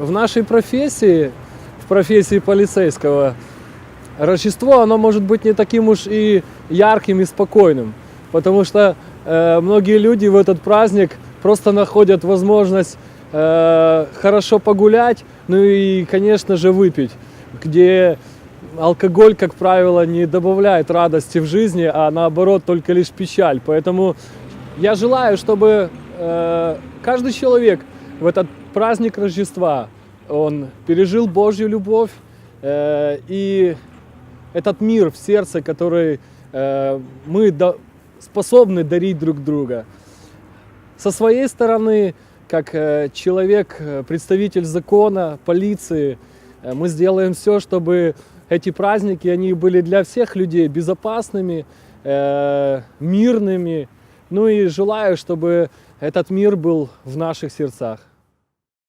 в нашей профессии, в профессии полицейского, Рождество, оно может быть не таким уж и ярким и спокойным, потому что э, многие люди в этот праздник просто находят возможность э, хорошо погулять, ну и, конечно же, выпить, где алкоголь, как правило, не добавляет радости в жизни, а наоборот только лишь печаль. Поэтому я желаю, чтобы э, каждый человек в этот праздник Рождества он пережил Божью любовь э, и этот мир в сердце, который э, мы да- способны дарить друг друга. Со своей стороны, как э, человек, э, представитель закона, полиции, э, мы сделаем все, чтобы эти праздники, они были для всех людей безопасными, э, мирными. Ну и желаю, чтобы этот мир был в наших сердцах.